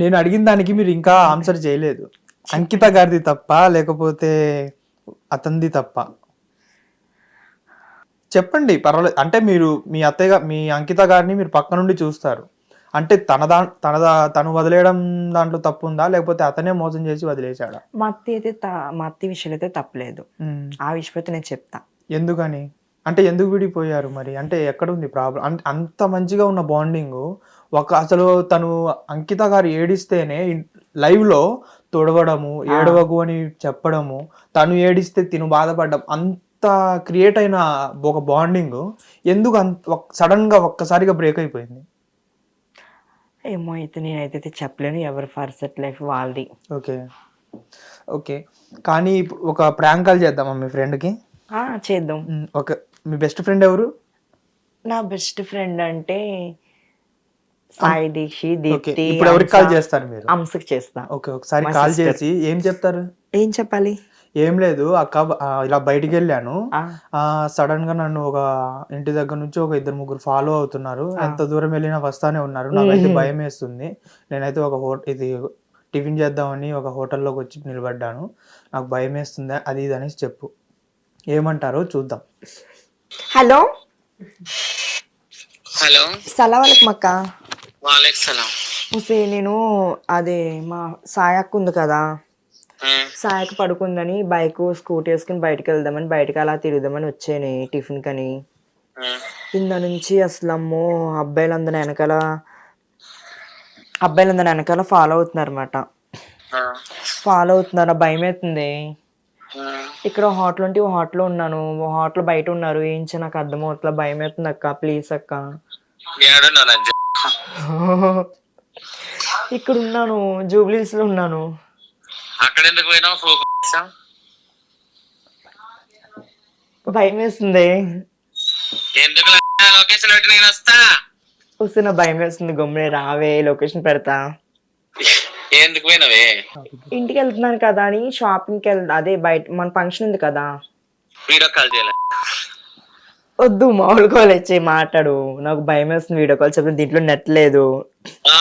నేను అడిగిన దానికి మీరు ఇంకా ఆన్సర్ చేయలేదు. అంకిత గారిది తప్ప లేకపోతే అతనిది తప్ప. చెప్పండి పర్వాలేదు. అంటే మీరు మీ అత్తయ్య మీ అంకిత గారిని మీరు పక్క నుండి చూస్తారు. అంటే తన దా తన దా- తను వదిలేయడం దాంట్లో తప్పు ఉందా? లేకపోతే అతనే మోసం చేసి వదిలేశాడా? మా అత్త అయితే త- మా అత్త విషయంలో అయితే తప్పలేదు. ఆ విషయం అయితే నేను చెప్తా. ఎందుకని? అంటే ఎందుకు విడిపోయారు మరి? అంటే ఎక్కడ ఉంది ప్రాబ్లం? అంటే అంత మంచిగా ఉన్న బాండింగ్ ఒక అసలు తను అంకిత గారు ఏడిస్తేనే లైవ్లో తొడవడము ఏడవకు అని చెప్పడము తను ఏడిస్తే తిను బాధపడడం అంత క్రియేట్ అయిన ఒక బాండింగ్ ఎందుకు అంత సడన్గా ఒక్కసారిగా బ్రేక్ అయిపోయింది? ఏమో అయితే నేనైతే చెప్పలేను. ఎవరి ఫర్సెట్ లైఫ్ వాళ్ళది. ఓకే. ఓకే. కానీ ఇప్పుడు ఒక ప్రాంక్ కాల్ చేద్దామా మీ ఫ్రెండ్కి? చేద్దాం. ఒక మీ బెస్ట్ ఫ్రెండ్ ఎవరు? నా బెస్ట్ ఫ్రెండ్ అంటే సాయి దీక్షి దీప్తి ఇప్పుడు ఎవరికి కాల్ చేస్తారు మీరు? అంశకి చేస్తా. ఓకే ఒకసారి కాల్. చేసి ఏం చెప్తారు? ఏం చెప్పాలి? ఏం లేదు అక్క ఇలా బయటికి వెళ్ళాను. సడన్గా నన్ను ఒక ఇంటి దగ్గర నుంచి ఒక ఇద్దరు ముగ్గురు ఫాలో అవుతున్నారు. ఎంత దూరం వెళ్ళినా వస్తానే ఉన్నారు. నాకైతే భయం వేస్తుంది నేనైతే ఒక హోట ఇది టిఫిన్ చేద్దామని ఒక హోటల్లోకి వచ్చి నిలబడ్డాను. నాకు భయం వేస్తుంది అది ఇది అనేసి చెప్పు. ఏమంటారో చూద్దాం. హలో? హలో? సలాం అక్క. ఉసే నేను అదే మా సాయక్క ఉంది కదా. ఉమ్, సాయక్క పడుకుందని బైక్ స్కూటీ వేసుకుని బయటకు వెళ్దామని బయటకు అలా తిరుగుదామని వచ్చాను టిఫిన్ కని కింద నుంచి అసలు అమ్మో అబ్బాయిలందరూ వెనకాల అబ్బాయిలందరూ వెనకాల ఫాలో అవుతున్నారు అనమాట ఫాలో అవుతున్నారు? భయం అవుతుంది ఇక్కడ హోటల్ ఉంటే హోటల్లో ఉన్నాను. హోటల్ బయట ఉన్నారు. ఏం చేయ నాకు అర్థం అవుతుంది భయం అవుతుంది అక్క ప్లీజ్ అక్క? ఇక్కడ ఉన్నాను జూబ్లీస్లో ఉన్నాను. అక్కడ ఎందుకు పోయినావు? ఫోకస్ భయం వేస్తుంది ఎందుకు? లొకేషన్ పెట్టి నేను వస్తా. వస్తున్న భయం వేస్తుంది గమ్మునే రావే లొకేషన్ పెడతా. ఎందుకు పోయినవే? ఇంటికి వెళ్తున్నాను కదా అని షాపింగ్కి వెళ్ అదే బయట మన ఫంక్షన్ ఉంది కదా. వీడియో కాల్ చేయాలి. వద్దు మామూలు కాల్ వచ్చి మాట్లాడు. నాకు భయం వేస్తుంది వీడియో కాల్ చెప్పిన దీంట్లో నెట్ లేదు. ఆ,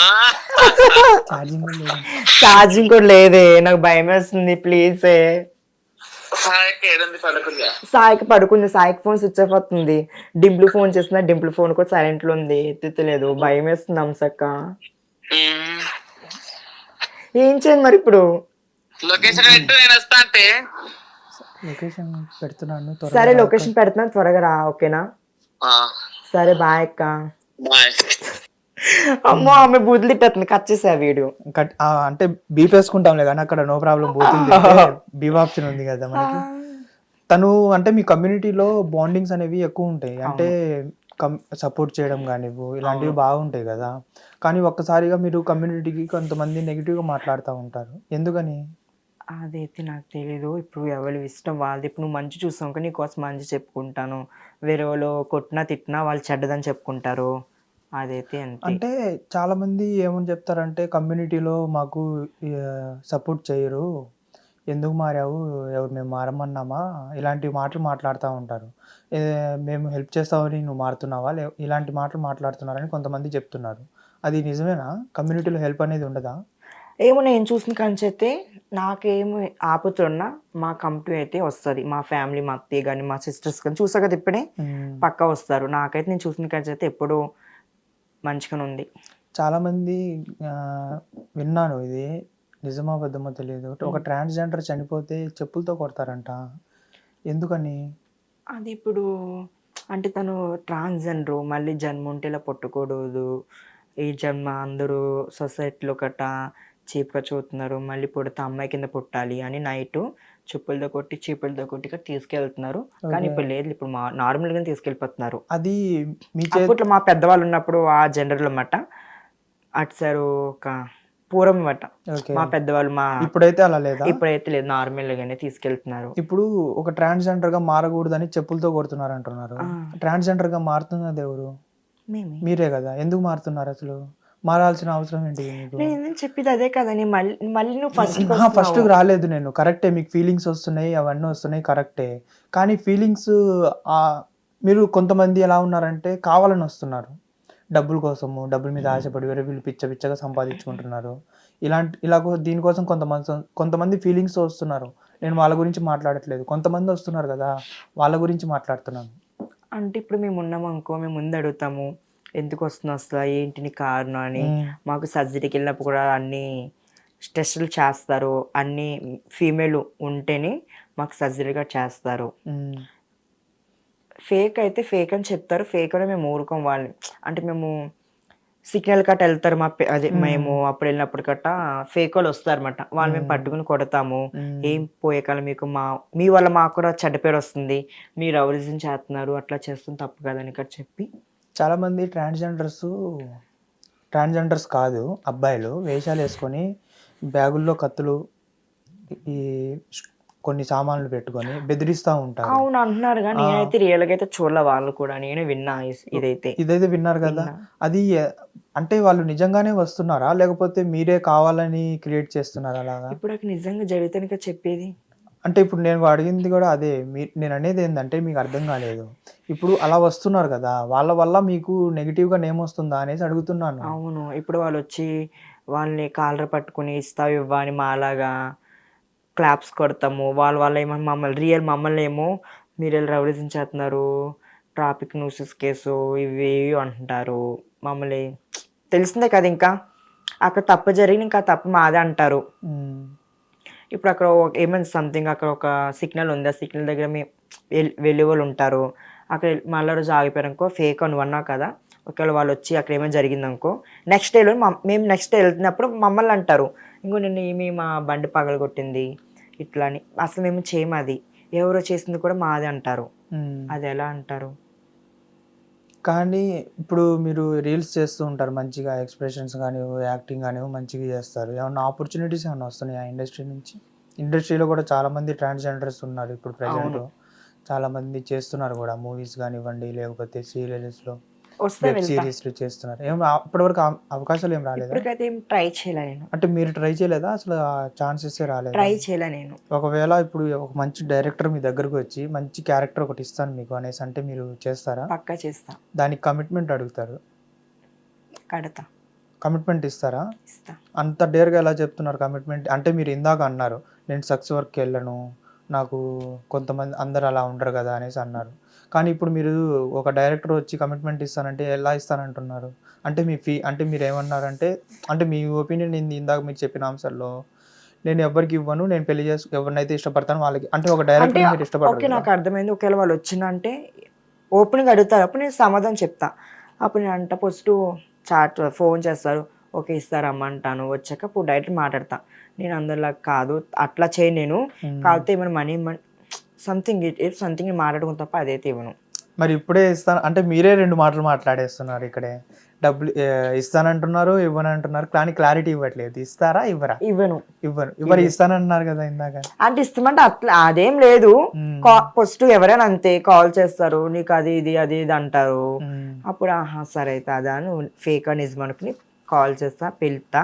ఛార్జింగ్ కూడా లేదే. నాకు భయం వేస్తుంది ప్లీజ్ సాయికి పడుకుంది? సాయికి ఫోన్ స్విచ్ ఆఫ్ అవుతుంది. డింపుల్ ఫోన్ చేస్తున్నా డింపుల్ ఫోన్ కూడా సైలెంట్లో ఉంది. ఎత్తుతలేదు భయం వేస్తుంది అంశక్క ఏం చేయండి మరి ఇప్పుడు? లొకేషన్ పెట్టు నేను వస్తా అంటే లొకేషన్ పెడుతున్నాను త్వరగా సరే. లొకేషన్ పెడుతున్నాను త్వరగా రా ఓకేనా? ఆ, సరే బాయ్ అక్క. అమ్మో ఆమె బూతులు తిట్టేస్తుంది కట్ చేసా వీడియో. కట్ అంటే బీప్ వేసుకుంటాంలే కానీ అక్కడ నో ప్రాబ్లం పోతుంది బీప్ ఆప్షన్ ఉంది కదా మనకి. తను అంటే మీ కమ్యూనిటీలో బాండింగ్స్ అనేవి ఎక్కువ ఉంటాయి. అంటే సపోర్ట్ చేయడం కానివ్వు ఇలాంటివి బాగుంటాయి కదా. కానీ ఒక్కసారిగా మీరు కమ్యూనిటీకి కొంతమంది negative గా మాట్లాడుతూ ఉంటారు. ఎందుకని? అదైతే నాకు తెలీదు. ఇప్పుడు ఎవరి ఇష్టం వాళ్ళది. ఇప్పుడు నువ్వు మంచి చూస్తావు కానీ నీకోసం మంచి చెప్పుకుంటాను. వేరే వాళ్ళు కొట్టినా తిట్టినా వాళ్ళు చెడ్డదని చెప్పుకుంటారు. అదైతే అంతే. అంటే చాలా మంది ఏమని చెప్తారంటే కమ్యూనిటీలో మాకు సపోర్ట్ చేయరు. ఎందుకు మారావు? ఎవరు మేము మారమన్నామా? ఇలాంటి మాటలు మాట్లాడుతూ ఉంటారు. మేము హెల్ప్ చేస్తామని నువ్వు మారుతున్నావా? లే ఇలాంటి మాటలు మాట్లాడుతున్నారని కొంతమంది చెప్తున్నారు. అది నిజమేనా? కమ్యూనిటీలో హెల్ప్ అనేది ఉండదా? ఏమో నేను చూసిన అయితే నాకేమి ఆపుతున్నా మా కంపెనీ అయితే వస్తుంది. మా ఫ్యామిలీ మా అత్తయ్య కానీ మా సిస్టర్స్ కానీ చూసా కదా ఇప్పుడే. పక్కా వస్తారు. నాకైతే నేను చూసిన కంచి అయితే ఎప్పుడూ మంచిగానే ఉంది. చాలా మంది ఆ, విన్నాను ఇది. నిజమా అబద్ధమో తెలియదు. ఒక ట్రాన్స్జెండర్ చనిపోతే చెప్పులతో కొడతారంట. ఎందుకని? అది ఇప్పుడు అంటే తను ట్రాన్స్జెండర్. మళ్ళీ జన్మ ఉంటే ఇలా పుట్టకూడదు. ఈ జన్మ అందరూ సొసైటీలో గట్ట చీప్గా చూస్తున్నారు. మళ్ళీ పుడితే అమ్మాయి కింద పుట్టాలి అని నైట్ చెప్పులతో కొట్టి చీపులతో కొట్టి ఇక్కడ తీసుకెళ్తున్నారు. కానీ ఇప్పుడు లేదు. ఇప్పుడు మా నార్మల్గా తీసుకెళ్ళిపోతున్నారు. అది మీ అప్పట్లో మా పెద్దవాళ్ళు ఉన్నప్పుడు ఆ జెండర్లో అన్నమాట. అటు సారు ఒక పూర్వం అన్నమాట. ఓకే. మా పెద్దవాళ్ళు మా ఇప్పుడైతే అలా లేదా? ఇప్పుడైతే లేదు. నార్మల్ గానే తీసుకెళ్తున్నారు. ఇప్పుడు ఒక ట్రాన్స్జెండర్గా మారకూడదని చెప్పులతో కొడుతున్నారు అంటున్నారు. ట్రాన్స్జెండర్గా మారుతున్నది ఎవరు? మీరే కదా. ఎందుకు మారుతున్నారు అసలు? మారాల్సిన అవసరం ఏంటి నేను చెప్పేది అదే కదా నేను మళ్ళీ మళ్ళీ నువ్వు ఫస్ట్ ఫస్ట్ రాలేదు నేను. కరెక్టే మీకు ఫీలింగ్స్ వస్తున్నాయి అవన్నీ వస్తున్నాయి కరెక్టే కానీ ఫీలింగ్స్ మీరు కొంతమంది ఎలా ఉన్నారంటే కావాలని వస్తున్నారు. డబ్బుల కోసము డబ్బుల మీద ఆశపడి వేరే వీళ్ళు పిచ్చ పిచ్చగా సంపాదించుకుంటున్నారు. ఇలాంటి ఇలా దీనికోసం కొంతమంది కొంతమంది ఫీలింగ్స్ వస్తున్నారు. నేను వాళ్ళ గురించి మాట్లాడట్లేదు. కొంతమంది వస్తున్నారు కదా వాళ్ళ గురించి మాట్లాడుతున్నాను. అంటే ఇప్పుడు మేము ఉన్నాం అనుకో మేము ముందు అడుగుతాము ఎందుకు వస్తుంది అసలు? ఏంటి నీ కారణం అని. మాకు సర్జరీకి వెళ్ళినప్పుడు కూడా అన్ని టెస్టులు చేస్తారు. అన్ని ఫీమేల్ ఉంటేనే మాకు సర్జరీగా చేస్తారు. ఫేక్ అయితే ఫేక్ అని చెప్తారు. ఫేక్ అని మేము ఊరుకోం వాళ్ళని. అంటే మేము సిగ్నల్ కట్ట వెళ్తారు మా అదే మేము అప్పుడు వెళ్ళినప్పుడు కట్ట ఫేక్ వాళ్ళు వస్తారన్నమాట. వాళ్ళు మేము పట్టుకుని కొడతాము. ఏం పోయే కాలం మీకు మా మీ వల్ల మాకు కూడా చెడ్డ పేరు వస్తుంది. మీరు రౌరిజం చేస్తున్నారు? అట్లా చేస్తుంది తప్పు కదని ఇక్కడ చెప్పి. చాలా మంది ట్రాన్స్జెండర్స్ ట్రాన్స్జెండర్స్ కాదు అబ్బాయిలు వేషాలు వేసుకొని బ్యాగుల్లో కత్తులు ఈ కొన్ని సామాన్లు పెట్టుకొని బెదిరిస్తూ ఉంటారు. అవును అంటున్నారు కానీ నేనైతే రియల్గా అయితే చూడలే వాళ్ళు కూడా. నేను విన్నా ఇదైతే. ఇదైతే విన్నారు కదా. అది అంటే వాళ్ళు నిజంగానే వస్తున్నారా? లేకపోతే మీరే కావాలని క్రియేట్ చేస్తున్నారా అలాగా? ఇప్పుడు నిజంగా జరిగితే చెప్పేది? అంటే ఇప్పుడు నేను అడిగింది కూడా అదే. మీ నేను అనేది ఏంటంటే మీకు అర్థం కాలేదు. ఇప్పుడు అలా వస్తున్నారు కదా వాళ్ళ వల్ల మీకు నెగిటివ్గా నేమ్ వస్తుందా అనేసి అడుగుతున్నాను. అవును. ఇప్పుడు వాళ్ళు వచ్చి వాళ్ళని కాలర్ పట్టుకుని ఇస్తావు ఇవ్వ అని మాలాగా క్లాప్స్ కొడతాము. వాళ్ళ వల్ల ఏమో మమ్మల్ని రియల్ మమ్మల్ని ఏమో మీరు వెళ్ళి రౌడిజం చేస్తున్నారు ట్రాఫిక్ న్యూసెస్ కేసు ఇవి ఇవి అంటుంటారు మమ్మల్ని తెలిసిందే కదా ఇంకా. అక్కడ తప్పు జరిగిన ఇంకా తప్పు మాదే అంటారు. ఇప్పుడు అక్కడ ఏమైంది సంథింగ్ అక్కడ ఒక సిగ్నల్ ఉంది. ఆ సిగ్నల్ దగ్గర మీ వెళ్ళే వాళ్ళు ఉంటారు. అక్కడ మళ్ళీ రోజు ఆగిపోయారనుకో ఫేక్ అని అన్నావు కదా ఒకవేళ వాళ్ళు వచ్చి అక్కడ ఏమైనా జరిగిందనుకో నెక్స్ట్ డేలో మేము నెక్స్ట్ డే వెళ్తున్నప్పుడు మమ్మల్ని అంటారు. ఇంకో నిన్న ఈమె మా బండి పగలగొట్టింది ఇట్లా అని. అసలు మేము చేయము అది. ఎవరో చేసింది కూడా మాది అంటారు. అది ఎలా అంటారు? కానీ ఇప్పుడు మీరు రీల్స్ చేస్తూ ఉంటారు మంచిగా ఎక్స్ప్రెషన్స్ కానీ యాక్టింగ్ కానీ మంచిగా చేస్తారు. ఏమన్నా ఆపర్చునిటీస్ ఏమన్నా వస్తున్నాయి ఆ ఇండస్ట్రీ నుంచి? ఇండస్ట్రీలో కూడా చాలా మంది ట్రాన్స్జెండర్స్ ఉన్నారు ఇప్పుడు ప్రజెంట్. చాలా మంది చేస్తున్నారు కూడా మూవీస్ కానివ్వండి లేకపోతే సీరియల్స్లో వస్తే వెబ్ సిరీస్ చేస్తున్నారు. ఏం ఇప్పటివరకు ఆ- అవకాశాలు ఏం రాలేదా? ఇప్పటికైతే ఏం ట్రై చేయలే నేను. అంటే మీరు ట్రై చేయలేదా? అసలు ఛాన్సెస్ రాలేదా? ట్రై చేయలే నేను. ఒకవేళ ఇప్పుడు ఒక మంచి డైరెక్టర్ మీ దగ్గరకు వచ్చి మంచి క్యారెక్టర్ ఒకటి ఇస్తాను మీకు అనేసి అంటే మీరు చేస్తారా? పక్కా చేస్తా. దానికి కమిట్మెంట్ అడుగుతారు. కడతా. కమిట్మెంట్ ఇస్తారా? ఇస్తా. అంత డేర్గా ఎలా చెప్తున్నారు కమిట్మెంట్? అంటే మీరు ఇందాక అన్నారు నేను సక్స్ వర్క్కి వెళ్ళను నాకు కొంతమంది అందరు అలా ఉండరు కదా అనేసి అన్నారు. కానీ ఇప్పుడు మీరు ఒక డైరెక్టర్ వచ్చి కమిట్మెంట్ ఇస్తానంటే ఎలా ఇస్తానంటున్నారు? అంటే మీ ఫీ అంటే మీరు ఏమన్నారంటే అంటే మీ ఒపీనియన్ ఇందాక మీరు చెప్పిన అంశాల్లో నేను ఎవరికి ఇవ్వను నేను పెళ్ళి చేసు ఎవరినైతే ఇష్టపడతాను వాళ్ళకి. అంటే ఒక డైరెక్టర్ మీరు ఓకే ఇష్టపడరు నాకు అర్థమైంది. ఒకవేళ వాళ్ళు వచ్చిందంటే ఓపెన్గా అడుగుతారు. అప్పుడు నేను సమాధానం చెప్తా. అప్పుడు నేను అంట ఫస్ట్ చాట్ ఫోన్ చేస్తారు. ఓకే ఇస్తారమ్మా అంటాను. వచ్చాక ఇప్పుడు డైరెక్ట్ మాట్లాడతా. నేను అందరిలా కాదు. అట్లా చేయి నేను. కాకపోతే ఏమైనా మనీ సంథింగ్ సంథింగ్ మాట్లాడుకుని తప్ప అదైతే ఇవ్వను. మరి ఇప్పుడే ఇస్తాను అంటే మీరే రెండు మాటలు మాట్లాడేస్తున్నారు ఇక్కడే. డబ్బులు ఇస్తానంటున్నారు ఇవ్వనంటున్నారు కానీ క్లారిటీ ఇవ్వట్లేదు. ఇస్తారా ఇవ్వరా? ఇవ్వను. ఇవ్వరు ఇవ్వరు ఇస్తానంటున్నారు కదా ఇందాక. అంటే ఇస్తామంటే అట్లా అదేం లేదు. ఫస్ట్ ఎవరైనా అంతే కాల్ చేస్తారు నీకు అది ఇది అది ఇది అంటారు. అప్పుడు ఆహా సరే అయితే అదా నువ్వు ఫేక్ అని నిజం అనుకుని కాల్ చేస్తా పిలుతా.